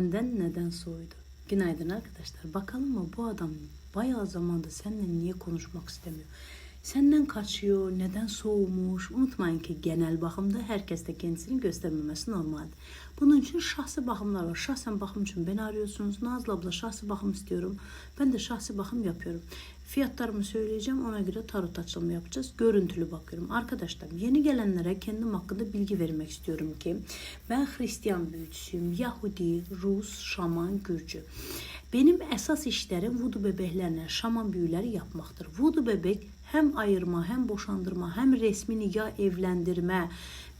Benden neden soğuydu? Günaydın arkadaşlar. Bakalım mı bu adam bayağı zamanda seninle niye konuşmak istemiyor? Senden kaçıyor, neden soğumuş? Unutmayın ki genel bakımda herkes de kendisini göstermemesi normaldir. Bunun için şahsi bakımlar var. Şahsen bakım için beni arıyorsunuz. Nazlı abla şahsi bakım istiyorum. Ben de şahsi bakım yapıyorum. Fiyatlarımı söyleyeceğim. Ona göre tarot açılımı yapacağız. Görüntülü bakıyorum. Arkadaşlar yeni gelenlere kendim hakkında bilgi vermek istiyorum ki ben Hristiyan büyücüsüyüm. Yahudi, Rus, Şaman, Gürcü. Benim esas işlerim vudu bebeklerine şaman büyüleri yapmaktır. Vudu bebek hem ayırma, hem boşandırma, hem resmi nikah evlendirme,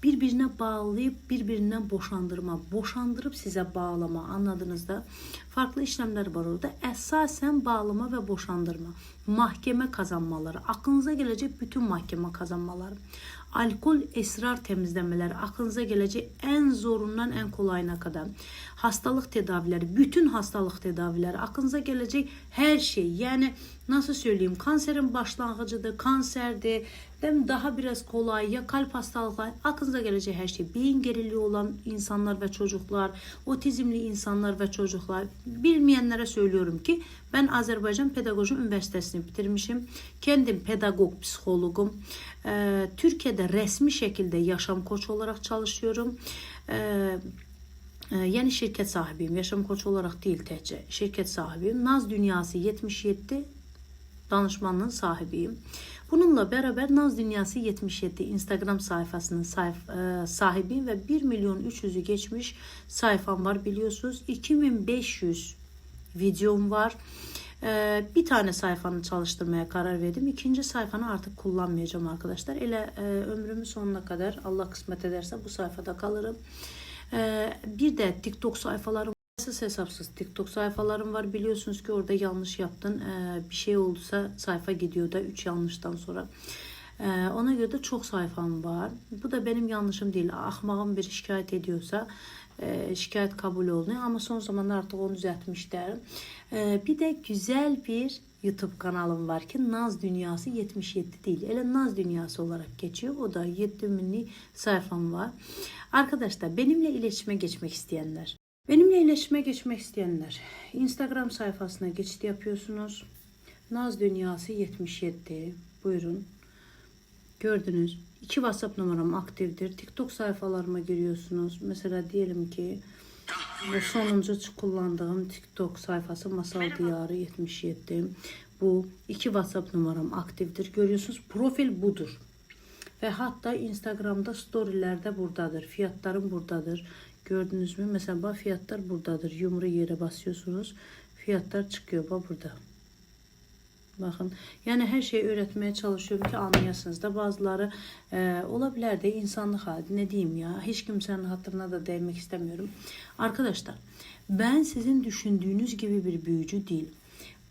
birbirine bağlayıp birbirinden boşandırma, boşandırıp size bağlama anladınız da farklı işlemler var orada. Esasen bağlama ve boşandırma, mahkeme kazanmaları, aklınıza gelecek bütün mahkeme kazanmaları, alkol esrar temizlemeleri, aklınıza gelecek en zorundan en kolayına kadar, hastalık tedavileri, bütün hastalık tedavileri, aklınıza gelecek her şey. Yani nasıl söyleyeyim kanserin başlangıcıdır, kanserdi, değil mi? daha biraz kolay ya kalp hastalıkları, aklınıza gelecek her şey. Beyin geriliği olan insanlar ve çocuklar, otizmli insanlar ve çocuklar. Bilmeyenlere söylüyorum ki ben Azerbaycan Pedagoji Üniversitesi'ni bitirmişim. Kendim pedagog, psikologum. Ee, Türkiye'de resmi şekilde yaşam koç olarak çalışıyorum. Ee, yani şirket sahibiyim. Yaşam koçu olarak değil TC. Şirket sahibiyim. Naz Dünyası 77 danışmanlığın sahibiyim. Bununla beraber Naz Dünyası 77 Instagram sayfasının sayf e, sahibiyim ve 1 milyon 300'ü geçmiş sayfam var biliyorsunuz. 2500 videom var. E, bir tane sayfanı çalıştırmaya karar verdim. İkinci sayfanı artık kullanmayacağım arkadaşlar. Ele e, ömrümün sonuna kadar Allah kısmet ederse bu sayfada kalırım. E, bir de TikTok sayfalarım Hesapsız hesapsız TikTok sayfalarım var. Biliyorsunuz ki orada yanlış yaptın. Ee, bir şey olduysa sayfa gidiyor da 3 yanlıştan sonra. Ee, ona göre de çok sayfam var. Bu da benim yanlışım değil. Ahmağım bir şikayet ediyorsa e, şikayet kabul oluyor. Ama son zamanlar artık onu düzeltmişler. Ee, bir de güzel bir YouTube kanalım var ki Naz Dünyası 77 değil. Ele Naz Dünyası olarak geçiyor. O da 7000'li sayfam var. Arkadaşlar benimle iletişime geçmek isteyenler Benimle iletişime geçmek isteyenler Instagram sayfasına geçit yapıyorsunuz. Naz Dünyası 77. Buyurun. Gördünüz. İki WhatsApp numaram aktiftir. TikTok sayfalarıma giriyorsunuz. Mesela diyelim ki bu sonuncu kullandığım TikTok sayfası Masal Diyarı 77. Bu iki WhatsApp numaram aktiftir. Görüyorsunuz. Profil budur. Ve hatta Instagram'da storylerde buradadır. Fiyatlarım buradadır. Gördünüz mü? Mesela bak fiyatlar buradadır. Yumru yere basıyorsunuz. Fiyatlar çıkıyor. Bak burada. Bakın yani her şeyi öğretmeye çalışıyorum ki anlayasınız da bazıları e, olabilir de insanlık hali ne diyeyim ya hiç kimsenin hatırına da değmek istemiyorum. Arkadaşlar ben sizin düşündüğünüz gibi bir büyücü değilim.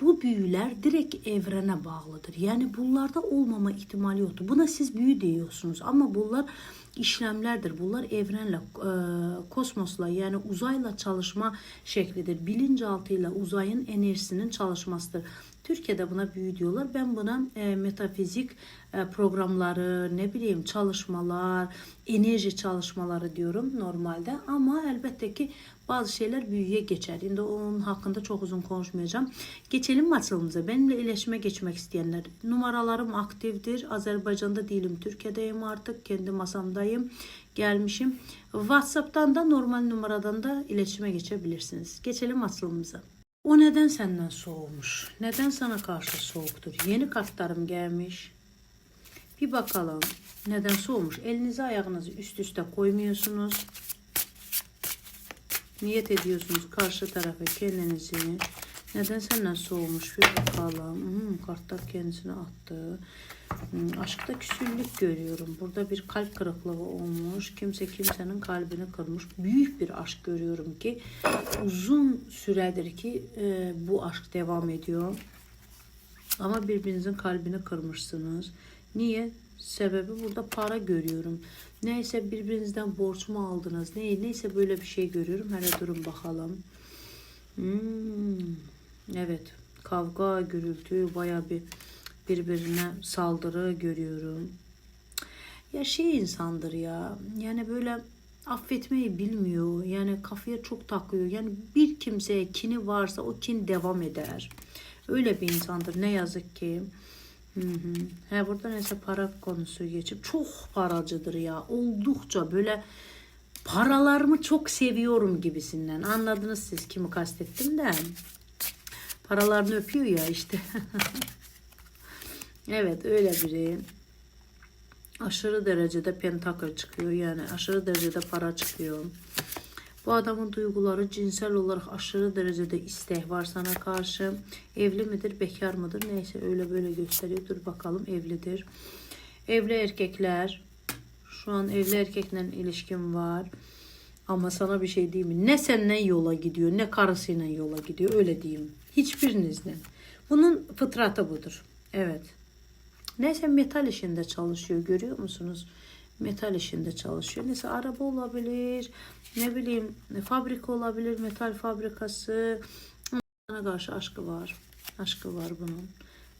Bu büyüler direkt evrene bağlıdır. Yani bunlarda olmama ihtimali yoktur. Buna siz büyü diyorsunuz ama bunlar işlemlerdir. Bunlar evrenle, e, kosmosla yani uzayla çalışma şeklidir. Bilinçaltıyla uzayın enerjisinin çalışmasıdır. Türkiye'de buna büyü diyorlar. Ben buna e, metafizik e, programları, ne bileyim çalışmalar, enerji çalışmaları diyorum normalde. Ama elbette ki bazı şeyler büyüye geçer. Şimdi onun hakkında çok uzun konuşmayacağım. Geçelim açılımıza. Benimle iletişime geçmek isteyenler. Numaralarım aktiftir. Azerbaycan'da değilim. Türkiye'deyim artık. Kendi masamdayım. Gelmişim. WhatsApp'tan da normal numaradan da iletişime geçebilirsiniz. Geçelim açılımıza. O neden senden soğumuş? Neden sana karşı soğuktur? Yeni kartlarım gelmiş. Bir bakalım neden soğumuş. Elinizi ayağınızı üst üste koymuyorsunuz. Niyet ediyorsunuz karşı tarafa kendinizi. Neden senden soğumuş? Bir bakalım. Hmm, kartlar kendisine attı. Hmm, aşkta küsürlük görüyorum. Burada bir kalp kırıklığı olmuş. Kimse kimsenin kalbini kırmış. Büyük bir aşk görüyorum ki uzun süredir ki e, bu aşk devam ediyor. Ama birbirinizin kalbini kırmışsınız. Niye? Sebebi burada para görüyorum. Neyse birbirinizden borç mu aldınız? Ne, neyse böyle bir şey görüyorum. Hele durun bakalım. Hmm, evet. Kavga, gürültü, baya bir birbirine saldırı görüyorum. Ya şey insandır ya. Yani böyle affetmeyi bilmiyor. Yani kafaya çok takıyor. Yani bir kimseye kini varsa o kin devam eder. Öyle bir insandır ne yazık ki. Hı hı. He burada neyse para konusu geçip çok paracıdır ya. Oldukça böyle paralarımı çok seviyorum gibisinden. Anladınız siz kimi kastettim de. Paralarını öpüyor ya işte. evet öyle biri. Aşırı derecede pentakır çıkıyor yani aşırı derecede para çıkıyor. Bu adamın duyguları cinsel olarak aşırı derecede istek var sana karşı. Evli midir, bekar mıdır? Neyse öyle böyle gösteriyor. Dur bakalım evlidir. Evli erkekler. Şu an evli erkekle ilişkim var. Ama sana bir şey diyeyim mi? Ne seninle yola gidiyor, ne karısıyla yola gidiyor. Öyle diyeyim. Hiçbirinizle. Bunun fıtratı budur. Evet. Neyse metal işinde çalışıyor görüyor musunuz? Metal işinde çalışıyor. Neyse araba olabilir, ne bileyim fabrika olabilir, metal fabrikası. Bana karşı aşkı var. Aşkı var bunun.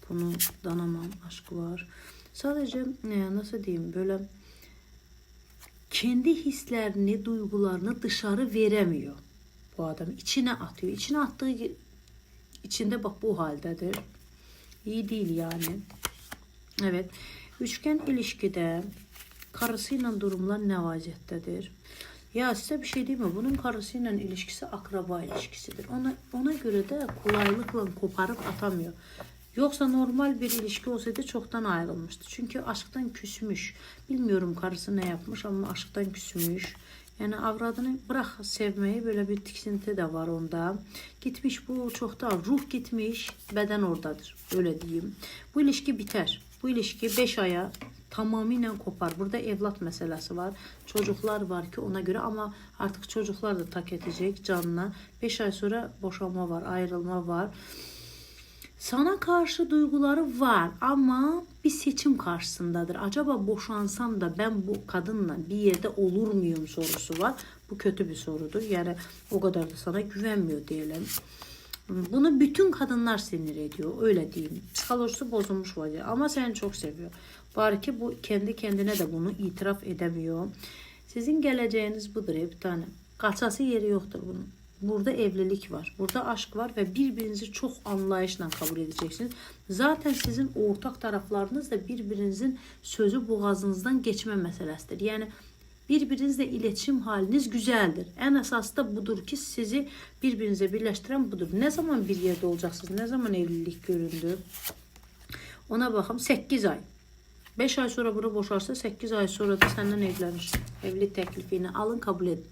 Bunu danamam aşkı var. Sadece ne nasıl diyeyim böyle kendi hislerini, duygularını dışarı veremiyor. Bu adam içine atıyor. İçine attığı içinde bak bu haldedir. İyi değil yani. Evet. Üçgen ilişkide karısıyla durumlar ne vaziyettedir? Ya size bir şey diyeyim mi? Bunun karısıyla ilişkisi akraba ilişkisidir. Ona, ona göre de kolaylıkla koparıp atamıyor. Yoksa normal bir ilişki olsaydı çoktan ayrılmıştı. Çünkü aşktan küsmüş. Bilmiyorum karısı ne yapmış ama aşktan küsmüş. Yani avradını bırak sevmeyi böyle bir tiksinti de var onda. Gitmiş bu çoktan ruh gitmiş beden oradadır. Öyle diyeyim. Bu ilişki biter. Bu ilişki 5 aya tamamıyla kopar. Burada evlat meselesi var. Çocuklar var ki ona göre ama artık çocuklar da tak edecek canına. 5 ay sonra boşanma var, ayrılma var. Sana karşı duyguları var ama bir seçim karşısındadır. Acaba boşansam da ben bu kadınla bir yerde olur muyum sorusu var. Bu kötü bir sorudur. Yani o kadar da sana güvenmiyor diyelim. Bunu bütün kadınlar sinir ediyor. Öyle diyeyim. Psikolojisi bozulmuş vaziyette ama seni çok seviyor. Bari ki bu kendi kendine de bunu itiraf edemiyor. Sizin geleceğiniz budur bir tane. Kaçası yeri yoktur bunun. Burada evlilik var. Burada aşk var ve birbirinizi çok anlayışla kabul edeceksiniz. Zaten sizin ortak taraflarınız da birbirinizin sözü boğazınızdan geçme meselesidir. Yani birbirinizle iletişim haliniz güzeldir. En esas da budur ki sizi birbirinize birleştiren budur. Ne zaman bir yerde olacaksınız? Ne zaman evlilik göründü? Ona bakalım 8 ay. 5 ay sonra bunu boşarsa 8 ay sonra da senden evlenir. Evlilik teklifini alın kabul edin.